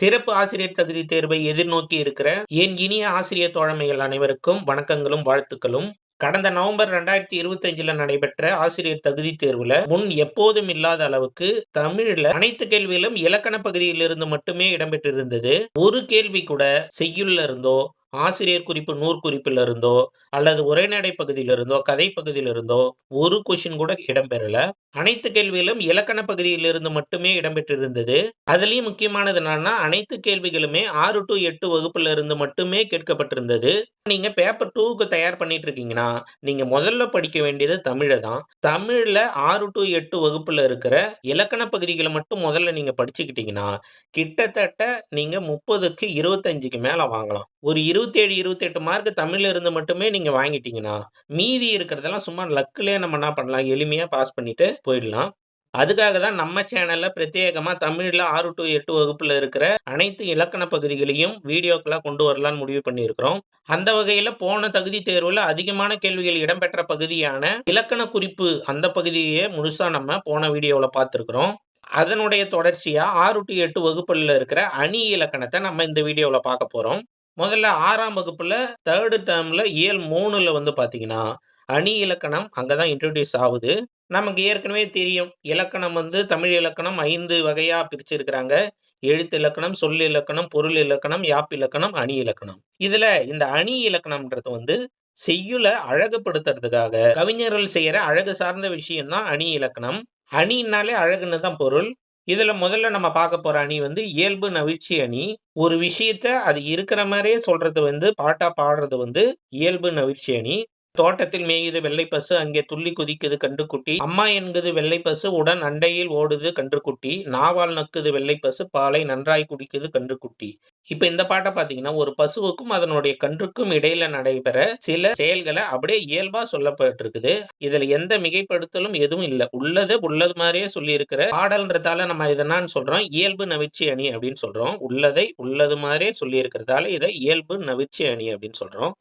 சிறப்பு ஆசிரியர் தகுதி தேர்வை எதிர்நோக்கி இருக்கிற என் இனிய ஆசிரியர் தோழமைகள் அனைவருக்கும் வணக்கங்களும் வாழ்த்துக்களும். கடந்த நவம்பர் ரெண்டாயிரத்தி இருபத்தஞ்சுல நடைபெற்ற ஆசிரியர் தகுதி தேர்வுல முன் எப்போதும் இல்லாத அளவுக்கு தமிழ்ல அனைத்து கேள்விகளும் இலக்கண பகுதியிலிருந்து மட்டுமே இடம்பெற்றிருந்தது. ஒரு கேள்வி கூட செய்யுள்ள இருந்தோ ஆசிரியர் குறிப்பு நூற்குறிப்பில் இருந்தோ அல்லது உரைநடை பகுதியில இருந்தோ கதை பகுதியிலிருந்தோ ஒரு கொஷின் கூட இடம்பெறல. அனைத்து கேள்விகளும் இலக்கண பகுதியிலிருந்து மட்டுமே இடம்பெற்றிருந்தது. அதுலேயும் முக்கியமானது என்னன்னா அனைத்து கேள்விகளுமே ஆறு டு எட்டு வகுப்புல இருந்து மட்டுமே கேட்கப்பட்டிருந்தது. நீங்க பேப்பர் டூக்கு தயார் பண்ணிட்டு இருக்கீங்கன்னா நீங்க முதல்ல படிக்க வேண்டியது தமிழை தான். தமிழ்ல ஆறு டு எட்டு வகுப்புல இருக்கிற இலக்கண பகுதிகளை மட்டும் முதல்ல நீங்க படிச்சுக்கிட்டீங்கன்னா கிட்டத்தட்ட நீங்க முப்பதுக்கு இருபத்தஞ்சுக்கு மேல வாங்கலாம். ஒரு இருபத்தேழு இருபத்தெட்டு மார்க் தமிழ்ல இருந்து மட்டுமே நீங்கள் வாங்கிட்டீங்கன்னா மீதி இருக்கிறதெல்லாம் சும்மா லக்குலயே நம்ம என்ன பண்ணலாம் எளிமையாக பாஸ் பண்ணிட்டு போயிடலாம். அதுக்காக தான் நம்ம சேனலில் பிரத்யேகமாக தமிழில் ஆறு டு எட்டு வகுப்பில் இருக்கிற அனைத்து இலக்கண பகுதிகளையும் வீடியோக்களாக கொண்டு வரலாம்னு முடிவு பண்ணியிருக்கிறோம். அந்த வகையில் போன தகுதி தேர்வில் அதிகமான கேள்விகள் இடம்பெற்ற பகுதியான இலக்கண குறிப்பு அந்த பகுதியை முழுசாக நம்ம போன வீடியோவில் பார்த்துருக்குறோம். அதனுடைய தொடர்ச்சியாக ஆறு டு எட்டு வகுப்பில் இருக்கிற அணி இலக்கணத்தை நம்ம இந்த வீடியோவில் பார்க்க போகிறோம் முதல்ல ஆறாம் வகுப்புல தேர்டு டேர்ம்ல இயல் மூணுல வந்து பாத்தீங்கன்னா அணி இலக்கணம் அங்கதான் இன்ட்ரடியூஸ் ஆகுது. நமக்கு ஏற்கனவே தெரியும். இலக்கணம் வந்து தமிழ் இலக்கணம் ஐந்து வகையா பிரிச்சிருக்கிறாங்க. எழுத்து இலக்கணம் சொல் இலக்கணம் பொருள் இலக்கணம் யாப் இலக்கணம் அணி இலக்கணம். இதுல இந்த அணி இலக்கணம்ன்றது வந்து செய்யுல அழகுபடுத்துறதுக்காக கவிஞர்கள் செய்யற அழகு சார்ந்த விஷயம் தான் அணி இலக்கணம். அணினாலே அழகுன்னு தான் பொருள். இதில் முதல்ல நம்ம பார்க்க போகிற அணி வந்து இயல்பு நவிழ்ச்சி அணி. ஒரு விஷயத்த அது இருக்கிற மாதிரியே சொல்கிறது வந்து பாட்டாக பாடுறது வந்து இயல்பு நவிழ்ச்சி அணி. தோட்டத்தில் மேயுது வெள்ளை பசு அங்கே துள்ளி குதிக்குது கண்டுக்குட்டி அம்மா என்குது வெள்ளை பசு உடன் அண்டையில் ஓடுது கன்றுக்குட்டி. நாவால் நக்குது வெள்ளை பசு பாலை நன்றாய் குடிக்குது கன்றுக்குட்டி. இப்ப இந்த பாட்டை பாத்தீங்கன்னா ஒரு பசுவுக்கும் அதனுடைய கன்றுக்கும் இடையில நடைபெற சில செயல்களை அப்படியே இயல்பா சொல்லப்பட்டிருக்குது. இதுல எந்த மிகைப்படுத்தலும் எதுவும் இல்லை. உள்ளது உள்ளது மாதிரியே சொல்லி இருக்கிற பாடல்ன்றதால நம்ம இதை சொல்றோம். இயல்பு நவிச்சி அணி அப்படின்னு சொல்றோம். உள்ளதை உள்ளது மாதிரியே சொல்லி இருக்கிறதால இதை இயல்பு நவிச்சி அணி அப்படின்னு சொல்றோம்.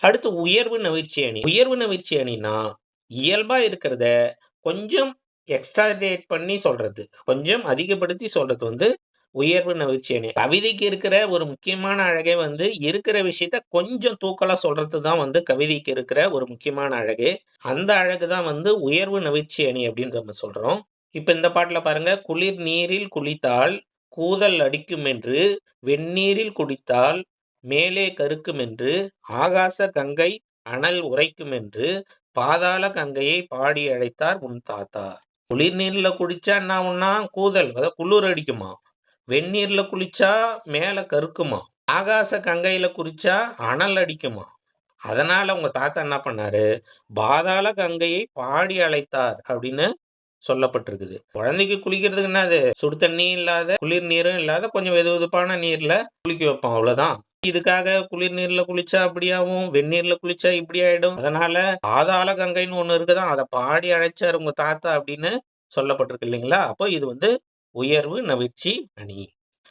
அடுத்து உயர்வு நவீர்ச்சி அணி. உயர்வு நவிர்ச்சி அணினா இயல்பாக இருக்கிறத கொஞ்சம் எக்ஸ்ட்ராடேட் பண்ணி சொல்றது. கொஞ்சம் அதிகப்படுத்தி சொல்றது வந்து உயர்வு நவிர்ச்சி அணி. கவிதைக்கு இருக்கிற ஒரு முக்கியமான அழகே வந்து இருக்கிற விஷயத்த கொஞ்சம் தூக்கலா சொல்றது தான் வந்து கவிதைக்கு இருக்கிற ஒரு முக்கியமான அழகு. அந்த அழகு தான் வந்து உயர்வு நவிர்ச்சி அணி அப்படின்னு நம்ம சொல்றோம். இப்போ இந்த பாட்டில் பாருங்க குளிர் நீரில் குளித்தால் கூதல் அடிக்கும் என்று வெந்நீரில் குடித்தால் மேலே கருக்குமென்று ஆகாச கங்கை அனல் உரைக்குமென்று பாதாள கங்கையை பாடி அழைத்தார் உன் தாத்தா. குளிர் குளிச்சா என்ன ஒன்னா கூதல் அதாவது குளிர் அடிக்குமா? வெந்நீர்ல குளிச்சா மேல கருக்குமா? ஆகாச கங்கையில குடிச்சா அனல் அடிக்குமா? அதனால உங்க தாத்தா என்ன பண்ணாரு? பாதாள கங்கையை பாடி அழைத்தார் அப்படின்னு சொல்லப்பட்டிருக்குது. குழந்தைக்கு குளிக்கிறதுக்கு என்னது? சுடு தண்ணியும் இல்லாத குளிர் நீரும் இல்லாத கொஞ்சம் வெது வெதுப்பான நீர்ல குளிக்க வைப்போம் அவ்வளவுதான். இதுக்காக குளிர் நீர்ல குளிச்சா அப்படியாவும் வெந்நீர்ல குளிச்சா இப்படி ஆயிடும். அதனால பாதாள கங்கைன்னு ஒண்ணு இருக்குதான் அதை பாடி அழைச்சார் உங்க தாத்தா அப்படின்னு சொல்லப்பட்டிருக்கு இல்லைங்களா? அப்போ இது வந்து உயர்வு நவிர்ச்சி அணி.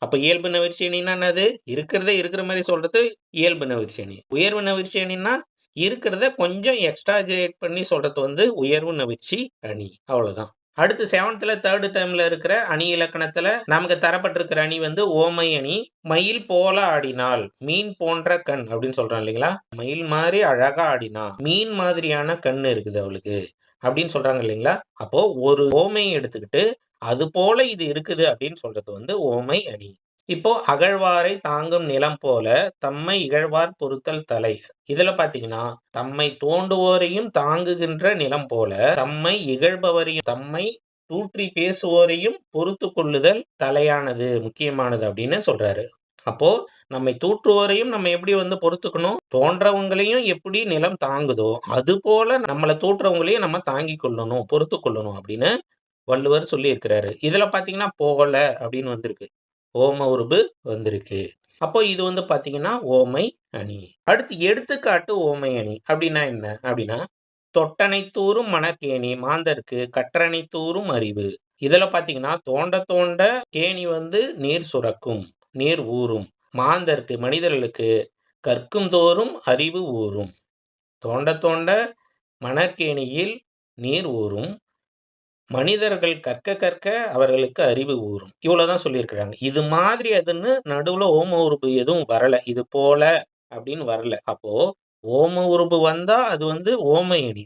அப்ப இயல்பு நவிர்ச்சி அணின்னா என்னது? இருக்கிறத இருக்கிற மாதிரி சொல்றது இயல்பு நவிர்ச்சி அணி. உயர்வு நவிர்ச்சி அணின்னா இருக்கிறத கொஞ்சம் எக்ஸ்ட்ராஜரேட் பண்ணி சொல்றது வந்து உயர்வு நவிர்ச்சி அணி. அவ்வளவுதான். அடுத்து செவன்த்ல தேர்டு டைம்ல இருக்கிற அணி இலக்கணத்துல நமக்கு தரப்பட்டிருக்கிற அணி வந்து ஓமை அணி. மயில் போல ஆடினால் மீன் போன்ற கண் அப்படின்னு சொல்றான் இல்லைங்களா? மயில் மாதிரி அழகா ஆடினா மீன் மாதிரியான கண் இருக்குது அவளுக்கு அப்படின்னு சொல்றாங்க இல்லைங்களா? அப்போ ஒரு ஓமையை எடுத்துக்கிட்டு அது போல இது இருக்குது அப்படின்னு சொல்றது வந்து ஓமை அணி. இப்போ அகழ்வாரை தாங்கும் நிலம் போல தம்மை இகழ்வார் பொருத்தல் தலை. இதுல பாத்தீங்கன்னா தம்மை தோண்டுவோரையும் தாங்குகின்ற நிலம் போல தம்மை இகழ்பவரையும் தம்மை தூற்றி பேசுவோரையும் பொறுத்து கொள்ளுதல் தலையானது முக்கியமானது அப்படின்னு சொல்றாரு. அப்போ நம்மை தூற்றுவோரையும் நம்ம எப்படி வந்து பொறுத்துக்கணும்? தோன்றவங்களையும் எப்படி நிலம் தாங்குதோ அது போல நம்மளை தூற்றுறவங்களையும் நம்ம தாங்கி கொள்ளணும் பொறுத்து கொள்ளணும் அப்படின்னு வள்ளுவர் சொல்லியிருக்கிறாரு. இதில் இதுல பாத்தீங்கன்னா போகல அப்படின்னு வந்திருக்கு. ஓம உருபு வந்திருக்கு. அப்போ இது வந்து பார்த்தீங்கன்னா ஓமை அணி. அடுத்து எடுத்துக்காட்டு ஓமை அணி. அப்படின்னா என்ன? அப்படின்னா தொட்டனை தூரும் மணக்கேணி மாந்தருக்கு கற்றனை தூரும் அறிவு. இதில் பார்த்தீங்கன்னா தோண்ட தோண்ட கேணி வந்து நீர் சுரக்கும் நீர் ஊறும். மாந்தருக்கு மனிதர்களுக்கு கற்கும் தோறும் அறிவு ஊறும். தோண்ட தோண்ட மணக்கேணியில் நீர் ஊறும். மனிதர்கள் கற்க கற்க அவர்களுக்கு அறிவு ஊறும். இவ்வளவுதான் சொல்லியிருக்கிறாங்க. இது மாதிரி அதுன்னு நடுவுல ஓம உறுப்பு எதுவும் வரல. இது போல அப்படின்னு வரல. அப்போ ஓம உறுப்பு வந்தா அது வந்து ஓமையடி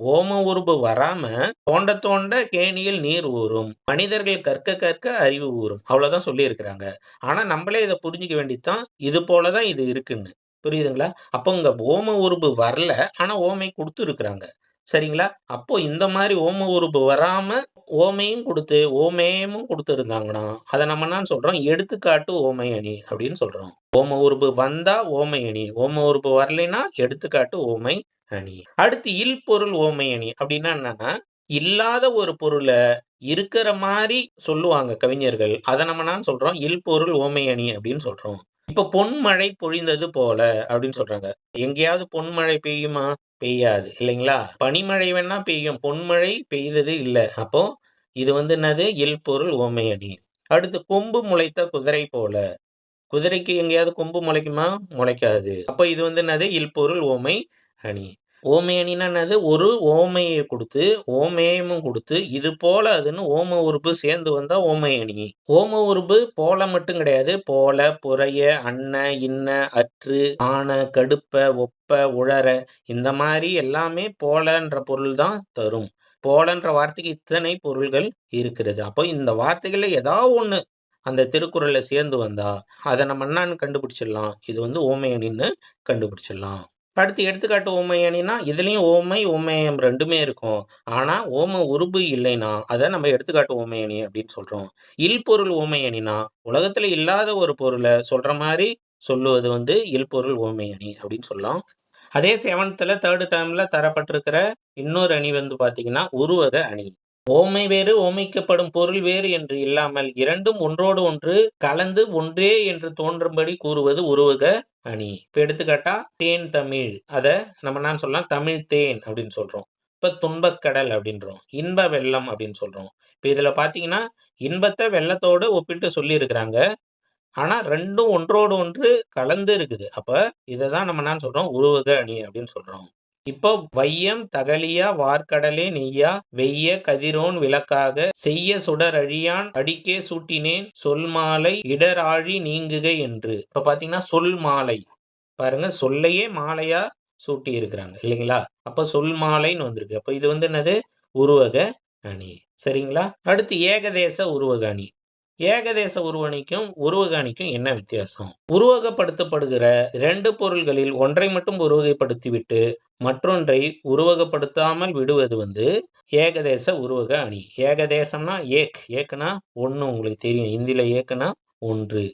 ஓம உருபு வராம தோண்ட தோண்ட கேணியில் நீர் ஊறும். மனிதர்கள் கற்க கற்க அறிவு ஊறும். அவ்வளவுதான் சொல்லியிருக்கிறாங்க. ஆனா நம்மளே இதை புரிஞ்சுக்க வேண்டித்தான் இது போலதான் இது இருக்குன்னு. புரியுதுங்களா? அப்போ இங்க ஓம உருபு வரல. ஆனா ஓமை கொடுத்து இருக்கிறாங்க. சரிங்களா? அப்போ இந்த மாதிரி ஓம உறுப்பு வராம ஓமையும் கொடுத்து ஓமேயமும் கொடுத்துருந்தாங்கன்னா அதை நம்ம என்ன சொல்றோம்? எடுத்துக்காட்டு ஓமை அணி அப்படின்னு சொல்றோம். ஓம உறுப்பு வந்தா ஓமை அணி ஓம உறுப்பு வரலைன்னா எடுத்துக்காட்டு ஓமை அணி. அடுத்து இல் பொருள் ஓமை அணி அப்படின்னா என்னன்னா இல்லாத ஒரு பொருளை இருக்கிற மாதிரி சொல்லுவாங்க கவிஞர்கள். அதை நம்ம என்ன சொல்றோம்? இல் பொருள் ஓமை அணி அப்படின்னு சொல்றோம். இப்ப பொன்மழை பொழிந்தது போல அப்படின்னு சொல்றாங்க. எங்கேயாவது பொன்மழை பெய்யுமா? பெய்யாது இல்லைங்களா? பனிமழை வேணா பெய்யும். பொன்மழை பெய்தது இல்லை. அப்போ இது வந்து என்னது? இல் பொருள் ஓமை அணி. அடுத்து கொம்பு முளைத்த குதிரை போல. குதிரைக்கு எங்கேயாவது கொம்பு முளைக்குமா? முளைக்காது. அப்போ இது வந்து என்னது? இல் பொருள் ஓமை அணி. ஓமை என்னது ஒரு ஓமையை கொடுத்து ஓமேயமும் கொடுத்து இது போல அதுன்னு ஓம உருபு சேர்ந்து வந்தா ஓமயணி. ஓம உருபு போல மட்டும் கிடையாது. போல புறைய அன்ன இன்ன அற்று ஆன கடுப்ப ஒப்ப உழற இந்த மாதிரி எல்லாமே போலன்ற பொருள் தான் தரும். போலன்ற வார்த்தைக்கு இத்தனை பொருள்கள் இருக்கிறது. அப்போ இந்த வார்த்தைகள்ல ஏதாவது ஒன்று அந்த திருக்குறளில் சேர்ந்து வந்தா அதை நம்ம என்னன்னு கண்டுபிடிச்சிடலாம். இது வந்து ஓமையணின்னு கண்டுபிடிச்சிடலாம். அடுத்து எடுத்துக்காட்டு ஓமை அணினா இதுலேயும் ஓமை ஓமேயம் ரெண்டுமே இருக்கும். ஆனால் ஓம உருபு இல்லைன்னா அதை நம்ம எடுத்துக்காட்டு ஓமை அணி அப்படின்னு சொல்கிறோம் இல் பொருள் ஓமை அணினா உலகத்தில் இல்லாத ஒரு பொருளை சொல்கிற மாதிரி சொல்லுவது வந்து இல் பொருள் ஓமை அணி அப்படின்னு சொல்லலாம். அதே செவன்த்தில் தேர்டு டைமில் தரப்பட்டிருக்கிற இன்னொரு அணி வந்து பார்த்தீங்கன்னா உருவக அணி. ஓமை வேறு ஓமைக்கப்படும் பொருள் வேறு என்று இல்லாமல் இரண்டும் ஒன்றோடு ஒன்று கலந்து ஒன்றே என்று தோன்றும்படி கூறுவது உருவக அணி. இப்போ எடுத்துக்காட்டா தேன் தமிழ். அதை நம்ம என்ன சொல்லலாம்? தமிழ் தேன் அப்படின்னு சொல்றோம். இப்போ துன்பக்கடல் அப்படின்றோம். இன்ப வெள்ளம் அப்படின்னு சொல்றோம். இப்போ இதில் பார்த்தீங்கன்னா இன்பத்தை வெள்ளத்தோடு ஒப்பிட்டு சொல்லி இருக்கிறாங்க ஆனா ரெண்டும் ஒன்றோடு ஒன்று கலந்து இருக்குது. அப்ப இதை தான் நம்ம என்ன சொல்றோம்? உருவக அணி அப்படின்னு சொல்றோம். இப்போ வையம் தகலியா வார்க்கடலே நெய்யா வெய்ய கதிரோன் விளக்காக செய்ய சுடர் அழியான் அடிக்கே சூட்டினேன் சொல் மாலை இடராழி நீங்குக என்று. இப்ப பாத்தீங்கன்னா சொல் மாலை. பாருங்க சொல்லையே மாலையா சூட்டி இருக்கிறாங்க இல்லைங்களா? அப்ப சொல் மாலைன்னு வந்திருக்கு. அப்ப இது வந்து என்னது? உருவக அணி. சரிங்களா? அடுத்து ஏகதேச உருவக அணி. ஏகதேச உருவணிக்கும் உருவகாணிக்கும் என்ன வித்தியாசம்? உருவகப்படுத்தப்படுகிற இரண்டு பொருள்களில் ஒன்றை மட்டும் உருவகைப்படுத்திவிட்டு மற்றொன்றை உருவகப்படுத்தாமல் விடுவது வந்து ஏகதேச உருவக அணி. ஏகதேசம்னா ஏக். ஏக்குனா ஒன்று உங்களுக்கு தெரியும். இந்தியில் ஏக்குனா ஒன்று.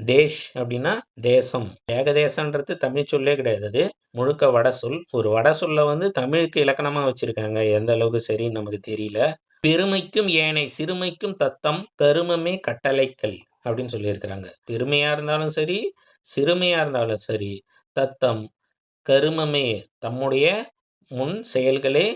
தேஷ் அப்படின்னா தேசம். ஏகதேசன்றது தமிழ் சொல்லே கிடையாது. அது முழுக்க வட சொல். ஒரு வட சொல்ல வந்து தமிழுக்கு இலக்கணமாக வச்சுருக்காங்க. எந்த அளவுக்கு சரின்னு நமக்கு தெரியல. பெருமைக்கும் ஏனை சிறுமைக்கும் தத்தம் கருமமே கட்டளைக்கல் அப்படின்னு சொல்லியிருக்கிறாங்க. பெருமையா இருந்தாலும் சரி சிறுமையா இருந்தாலும் சரி தத்தம் கருமமே தம்முடைய முன் செயல்களே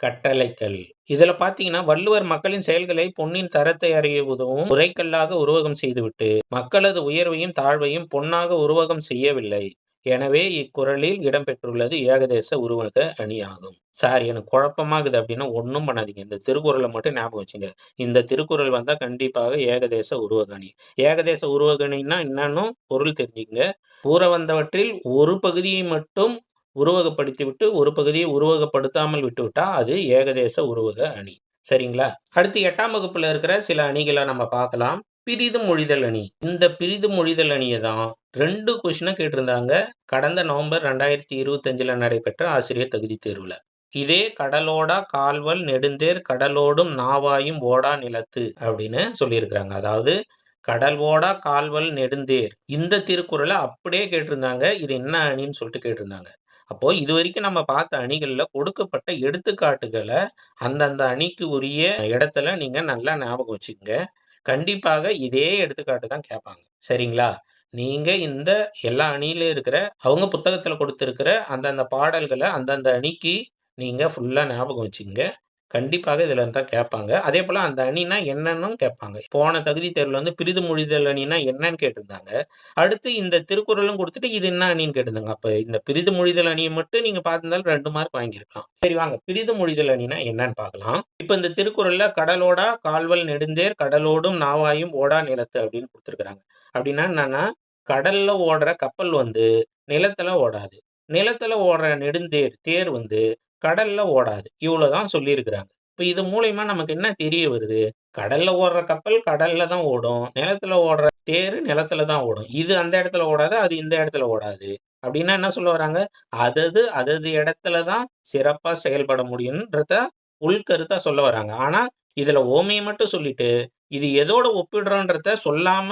கட்டளைக்கல். இதில் பார்த்தீங்கன்னா வள்ளுவர் மக்களின் செயல்களை பொன்னின் தரத்தை அறிய உதவும் உரைக்கல்லாக உருவகம் செய்துவிட்டு மக்களது உயர்வையும் தாழ்வையும் பொன்னாக உருவகம் செய்யவில்லை. எனவே இக்குறளில் இடம்பெற்றுள்ளது ஏகதேச உருவக அணி ஆகும் சார் எனக்கு குழப்பமாகுது அப்படின்னா ஒன்றும் பண்ணாதீங்க. இந்த திருக்குறளை மட்டும் ஞாபகம் வச்சுங்க. இந்த திருக்குறள் வந்தால் கண்டிப்பாக ஏகதேச உருவக அணி. ஏகதேச உருவகணின்னா என்னன்னு பொருள் தெரிஞ்சுக்கங்க. கூற வந்தவற்றில் ஒரு பகுதியை மட்டும் உருவகப்படுத்தி விட்டு ஒரு பகுதியை உருவகப்படுத்தாமல் விட்டுவிட்டா அது ஏகதேச உருவக அணி. சரிங்களா? அடுத்து எட்டாம் வகுப்புல இருக்கிற சில அணிகளை நம்ம பார்க்கலாம். பிரிது மொழிதல் அணி. இந்த பிரிது மொழிதல் அணியை தான் ரெண்டு கொஷினை கேட்டிருந்தாங்க. கடந்த நவம்பர் ரெண்டாயிரத்தி இருபத்தஞ்சில் நடைபெற்ற ஆசிரியர் தகுதி தேர்வில். இதே கடலோடா கால்வல் நெடுந்தேர் கடலோடும் நாவாயும் ஓடா நிலத்து அப்படின்னு சொல்லியிருக்கிறாங்க. அதாவது கடல் ஓடா கால்வல் நெடுந்தேர் இந்த திருக்குறளை அப்படியே கேட்டிருந்தாங்க. இது என்ன அணின்னு சொல்லிட்டு கேட்டிருந்தாங்க. அப்போ இது வரைக்கும் நம்ம பார்த்த அணிகளில் கொடுக்கப்பட்ட எடுத்துக்காட்டுகளை அந்தந்த அணிக்கு உரிய இடத்துல நீங்கள் நல்லா ஞாபகம் வச்சுக்கோங்க. கண்டிப்பாக இதே எடுத்துக்காட்டு தான் கேட்பாங்க. சரிங்களா? நீங்க இந்த எல்லா அணியிலும் இருக்கிற அவங்க புத்தகத்துல கொடுத்திருக்கிற அந்தந்த பாடல்களை அந்தந்த அணிக்கு நீங்க ஃபுல்லா ஞாபகம் வச்சுங்க கண்டிப்பாக இதில் இருந்து தான் கேட்பாங்க. அதேபோல அந்த அணினா என்னன்னும் கேட்பாங்க. போன தகுதி தேர்வில் வந்து பிரிது மொழிதல் அணினா என்னன்னு கேட்டிருந்தாங்க. அடுத்து இந்த திருக்குறளும் கொடுத்துட்டு இது என்ன அணின்னு கேட்டிருந்தாங்க. அப்போ இந்த பிரிது மொழிதல் அணியை மட்டும் நீங்கள் பார்த்திருந்தாலும் ரெண்டு மார்க் வாங்கியிருக்கலாம். சரி வாங்க பிரிது மொழிதல் அணினா என்னன்னு பார்க்கலாம். இப்போ இந்த திருக்குறளில் கடலோடா கால்வல் நெடுந்தேர் கடலோடும் நாவாயும் ஓடா நிலத்து அப்படின்னு கொடுத்துருக்குறாங்க அப்படின்னா என்னன்னா, கடல்ல ஓடுற கப்பல் வந்து நிலத்துல ஓடாது. நிலத்துல ஓடுற நெடுந்தேர், தேர் வந்து கடல்ல ஓடாது. இவ்வளவுதான் சொல்லியிருக்கிறாங்க. இப்ப இது மூலியமா நமக்கு என்ன தெரிய வருது? கடல்ல ஓடுற கப்பல் கடல்ல தான் ஓடும். நிலத்துல ஓடுற தேர் நிலத்துல தான் ஓடும். இது அந்த இடத்துல ஓடாது. அது இந்த இடத்துல ஓடாது. அப்படின்னா என்ன சொல்ல வராங்க? அதது அதது இடத்துல தான் சிறப்பா செயல்பட முடியும்ன்றத உள்கருத்தா சொல்ல வராங்க. ஆனா, இதுல ஓமையை மட்டும் சொல்லிட்டு, இது எதோட ஒப்பிடுறோன்றத சொல்லாம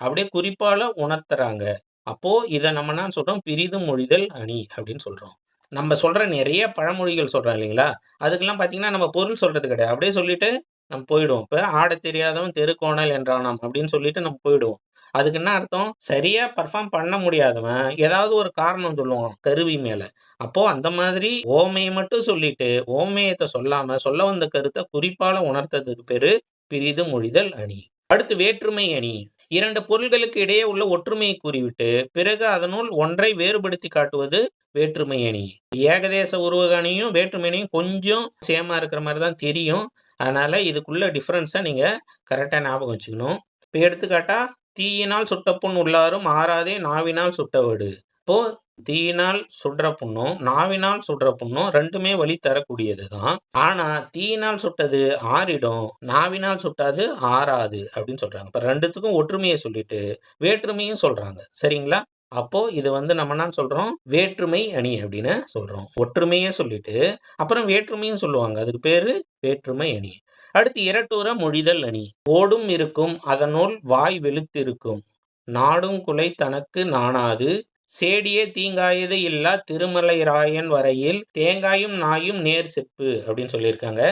அப்படியே குறிப்பால உணர்த்துறாங்க. அப்போ இத நம்ம என்ன சொல்றோம்? பிரிதும் மொழிதல் அணி அப்படின்னு சொல்றோம். நம்ம சொல்கிற நிறைய பழமொழிகள் சொல்கிறோம் இல்லைங்களா? அதுக்கெல்லாம் பார்த்தீங்கன்னா, நம்ம பொருள் சொல்கிறது கிடையாது. அப்படியே சொல்லிட்டு நம்ம போயிடுவோம். இப்போ "ஆடத் தெரியாதவன் தெருக்கோணல் என்றானாம்" அப்படின்னு சொல்லிட்டு நம்ம போயிடுவோம். அதுக்கு என்ன அர்த்தம்? சரியாக பர்ஃபார்ம் பண்ண முடியாதவன் ஏதாவது ஒரு காரணம் சொல்லுவான் கருவி மேலே அப்போது அந்த மாதிரி ஓமையை மட்டும் சொல்லிட்டு, ஓமையத்தை சொல்லாமல் சொல்ல வந்த கருத்தை குறிப்பால் உணர்த்ததுக்கு பேர் பிரிது மொழிதல் அணி. அடுத்து வேற்றுமை அணி. இரண்டு பொருள்களுக்கு இடையே உள்ள ஒற்றுமையை கூறிவிட்டு, பிறகு அதனுள் ஒன்றை வேறுபடுத்தி காட்டுவது வேற்றுமை அணி. ஏகதேச உருவக அணியும், வேற்றுமை அணியும் கொஞ்சம் சேமா இருக்கிற மாதிரி தான் தெரியும். அதனால இதுக்குள்ள டிஃப்ரென்ஸை நீங்க கரெக்டாக ஞாபகம் வச்சுக்கணும். இப்போ எடுத்துக்காட்டா, "தீயினால் சுட்ட புண் உள்ளாரும் ஆறாதே நாவினால் சுட்டவடு." இப்போ தீயினால் சுடுற புண்ணும், நாவினால் சுடுற புண்ணும் ரெண்டுமே வழி தரக்கூடியது தான். ஆனா, தீயினால் சுட்டது ஆறிடும். நாவினால் சுட்டாது ஆறாது அப்படின்னு சொல்றாங்க. இப்ப ரெண்டுத்துக்கும் ஒற்றுமையை சொல்லிட்டு, வேற்றுமையும் சொல்றாங்க. சரிங்களா? அப்போ இது வந்து நம்ம என்ன சொல்றோம்? வேற்றுமை அணி அப்படின்னு சொல்றோம். ஒற்றுமையே சொல்லிட்டு, அப்புறம் வேற்றுமையும் சொல்லுவாங்க. அதுக்கு பேரு வேற்றுமை அணி. அடுத்து இரட்டூர மொழிதல் அணி. "ஓடும் இருக்கும் அதனுள் வாய் வெளுத்திருக்கும். நாடும் குலை தனக்கு நாணாது. சேடியே தீங்காயது திருமலை திருமலைராயன் வரையில் தேங்காயும் நாயும் நேர் செப்பு" அப்படின்னு சொல்லியிருக்காங்க.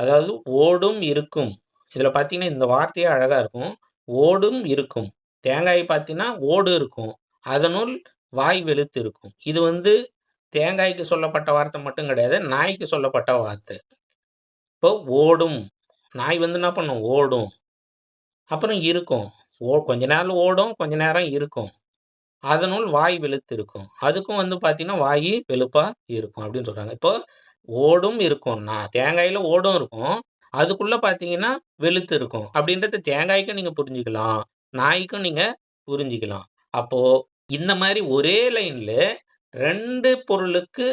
அதாவது ஓடும் இருக்கும். இதில் பார்த்தீங்கன்னா, இந்த வார்த்தையே அழகாக இருக்கும். ஓடும் இருக்கும். தேங்காய் பார்த்தீங்கன்னா, ஓடு இருக்கும். அதனுள் வாய் வெளுத்து இருக்கும். இது வந்து தேங்காய்க்கு சொல்லப்பட்ட வார்த்தை மட்டும் கிடையாது. நாய்க்கு சொல்லப்பட்ட வார்த்தை. இப்போ ஓடும். நாய் வந்து என்ன பண்ணும்? ஓடும். அப்புறம் இருக்கும். ஓ கொஞ்ச நேரம் ஓடும், கொஞ்ச நேரம் இருக்கும். அதனுள் வாய் வெளுத்து இருக்கும். அதுக்கும் வந்து பார்த்தீங்கன்னா, வாய் வெளுப்பாக இருக்கும் அப்படின்னு சொல்கிறாங்க இப்போ ஓடும் இருக்கும்னா தேங்காயில் ஓடும் இருக்கும். அதுக்குள்ளே பார்த்தீங்கன்னா, வெளுத்து இருக்கும். அப்படின்றத தேங்காய்க்கும் நீங்கள் புரிஞ்சுக்கலாம். நாய்க்கும் நீங்கள் புரிஞ்சுக்கலாம். அப்போ இந்த மாதிரி ஒரே லைனில் ரெண்டு பொருளுக்கு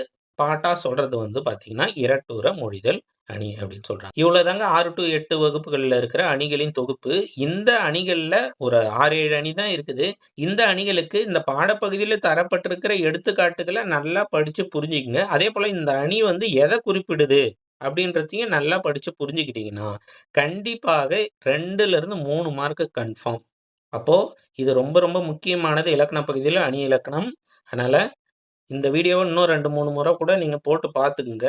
பாட்டாக சொல்கிறது வந்து பார்த்தீங்கன்னா, இரட்டுற மொழிதல் அணி அப்படின்னு சொல்கிறாங்க இவ்வளோ தாங்க ஆறு டு எட்டு வகுப்புகளில் இருக்கிற அணிகளின் தொகுப்பு. இந்த அணிகளில் ஒரு 6, 7 அணி தான் இருக்குது. இந்த அணிகளுக்கு இந்த பாடப்பகுதியில் தரப்பட்டிருக்கிற எடுத்துக்காட்டுகளை நல்லா படிச்சு புரிஞ்சுக்கங்க. அதேபோல இந்த அணி வந்து எதை குறிப்பிடுது அப்படின்றதையும் நல்லா படித்து புரிஞ்சுக்கிட்டீங்கன்னா, கண்டிப்பாக ரெண்டுலேருந்து மூணு மார்க்கு கன்ஃபார்ம். அப்போது இது ரொம்ப ரொம்ப முக்கியமானது இலக்கண பகுதியில் அணி இலக்கணம். அதனால் இந்த வீடியோவை இன்னும் 2, 3 முறை கூட நீங்கள் போட்டு பார்த்துக்குங்க.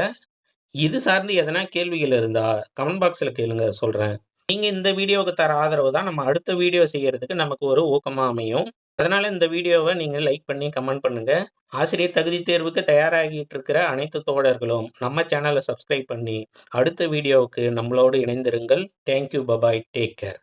இது சார்ந்து எதனா கேள்விகள் இருந்தா கமெண்ட் பாக்ஸில் கேளுங்க சொல்கிறேன் நீங்கள் இந்த வீடியோவுக்கு தர ஆதரவு தான் நம்ம அடுத்த வீடியோ செய்கிறதுக்கு நமக்கு ஒரு ஊக்கமாக அமையும். அதனால் இந்த வீடியோவை நீங்கள் லைக் பண்ணி கமெண்ட் பண்ணுங்க. ஆசிரியர் தகுதி தேர்வுக்கு தயாராகிட்டு இருக்கிற அனைத்து தோழர்களும் நம்ம சேனலை சப்ஸ்கிரைப் பண்ணி, அடுத்த வீடியோவுக்கு நம்மளோடு இணைந்திருங்கள். Thank you. Bye bye. Take care.